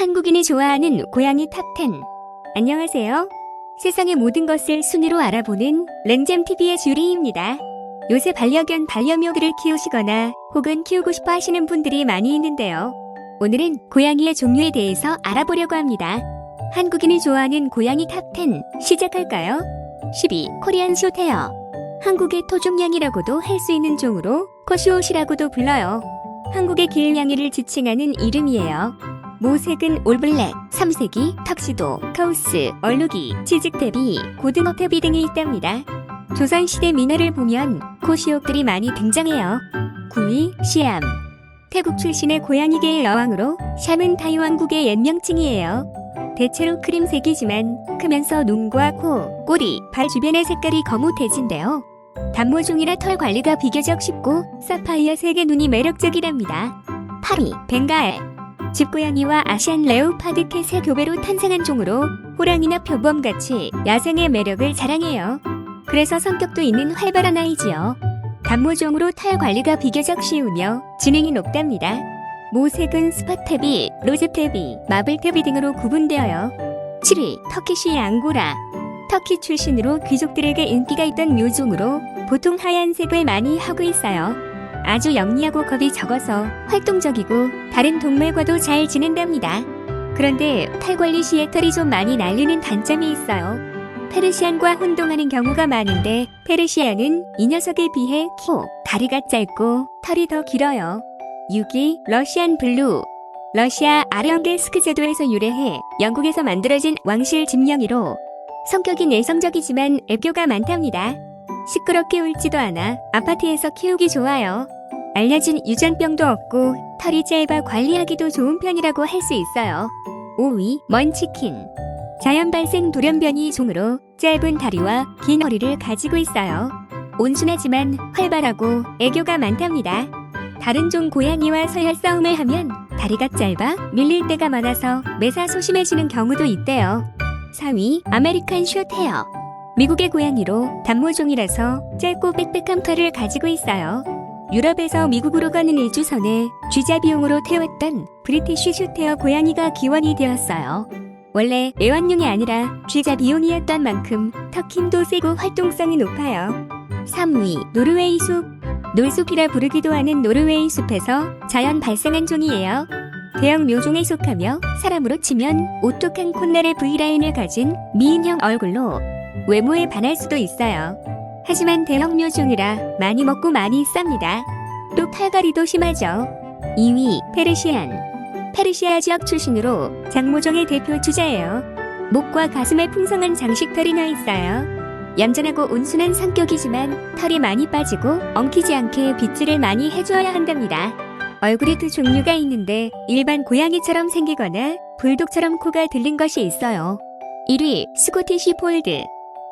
한국인이 좋아하는 고양이 탑10. 안녕하세요. 세상의 모든 것을 순위로 알아보는 랭잼TV의 주리입니다. 요새 반려견 반려묘들을 키우시거나 혹은 키우고 싶어 하시는 분들이 많이 있는데요. 오늘은 고양이의 종류에 대해서 알아보려고 합니다. 한국인이 좋아하는 고양이 탑10 시작할까요? 10위 코리안 숏헤어. 한국의 토종냥이라고도 할 수 있는 종으로 코시옷이라고도 불러요. 한국의 길냥이를 지칭하는 이름이에요. 모색은 올블랙, 삼색이, 턱시도, 카우스, 얼룩이, 치직탭이, 고등어탭이 등이 있답니다. 조선시대 민화를 보면 코시옥들이 많이 등장해요. 9위 시암. 태국 출신의 고양이계의 여왕으로 샴은 타이완국의 옛명칭이에요. 대체로 크림색이지만 크면서 눈과 코, 꼬리, 발 주변의 색깔이 거뭇해진대요. 단모종이라 털 관리가 비교적 쉽고 사파이어 색의 눈이 매력적이랍니다. 8위 벵갈 집고양이와 아시안 레오파드 캣의 교배로 탄생한 종으로 호랑이나 표범같이 야생의 매력을 자랑해요. 그래서 성격도 있는 활발한 아이지요. 단모종으로 털 관리가 비교적 쉬우며 지능이 높답니다. 모색은 스파탭이, 로즈탭이, 마블탭이 등으로 구분되어요. 7위 터키시 앙고라 터키 출신으로 귀족들에게 인기가 있던 묘종으로 보통 하얀색을 많이 하고 있어요. 아주 영리하고 겁이 적어서 활동적이고 다른 동물과도 잘 지낸답니다. 그런데 털 관리 시에 털이 좀 많이 날리는 단점이 있어요. 페르시안과 혼동하는 경우가 많은데 페르시안은 이 녀석에 비해 키, 다리가 짧고 털이 더 길어요. 6위 러시안 블루 러시아 아르앙겔스크 제도에서 유래해 영국에서 만들어진 왕실 집령이로 성격이 내성적이지만 애교가 많답니다. 시끄럽게 울지도 않아 아파트에서 키우기 좋아요. 알려진 유전병도 없고 털이 짧아 관리하기도 좋은 편이라고 할 수 있어요. 5위 먼치킨 자연 발생 돌연변이 종으로 짧은 다리와 긴 허리를 가지고 있어요. 온순하지만 활발하고 애교가 많답니다. 다른 종 고양이와 서열 싸움을 하면 다리가 짧아 밀릴 때가 많아서 매사 소심해지는 경우도 있대요. 4위 아메리칸 숏 헤어 미국의 고양이로 단모종이라서 짧고 빽빽한 털을 가지고 있어요. 유럽에서 미국으로 가는 일주선에 쥐자 비용으로 태웠던 브리티쉬 숏헤어 고양이가 기원이 되었어요. 원래 애완용이 아니라 쥐자 비용이었던 만큼 턱 힘도 세고 활동성이 높아요. 3위 노르웨이 숲 놀숲이라 부르기도 하는 노르웨이 숲에서 자연 발생한 종이에요. 대형 묘종에 속하며 사람으로 치면 오똑한 콧날의 V라인을 가진 미인형 얼굴로 외모에 반할 수도 있어요. 하지만 대형 묘 종이라 많이 먹고 많이 쌉니다. 또 팔다리도 심하죠. 2위 페르시안 페르시아 지역 출신으로 장모종의 대표 주자예요. 목과 가슴에 풍성한 장식털이 나 있어요. 얌전하고 온순한 성격이지만 털이 많이 빠지고 엉키지 않게 빗질을 많이 해주어야 한답니다. 얼굴에 두 종류가 있는데 일반 고양이처럼 생기거나 불독처럼 코가 들린 것이 있어요. 1위 스코티시 폴드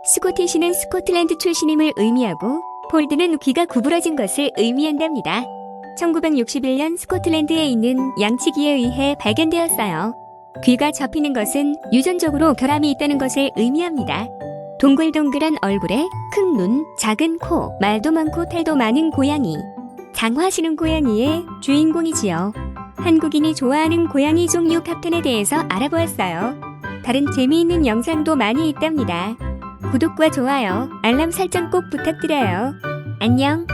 스코티시는 스코틀랜드 출신임을 의미하고 폴드는 귀가 구부러진 것을 의미한답니다. 1961년 스코틀랜드에 있는 양치기에 의해 발견되었어요. 귀가 접히는 것은 유전적으로 결함이 있다는 것을 의미합니다. 동글동글한 얼굴에 큰 눈, 작은 코, 말도 많고 탈도 많은 고양이. 장화시는 고양이의 주인공이지요. 한국인이 좋아하는 고양이 종류 탑10에 대해서 알아보았어요. 다른 재미있는 영상도 많이 있답니다. 구독과 좋아요, 알람 설정 꼭 부탁드려요. 안녕.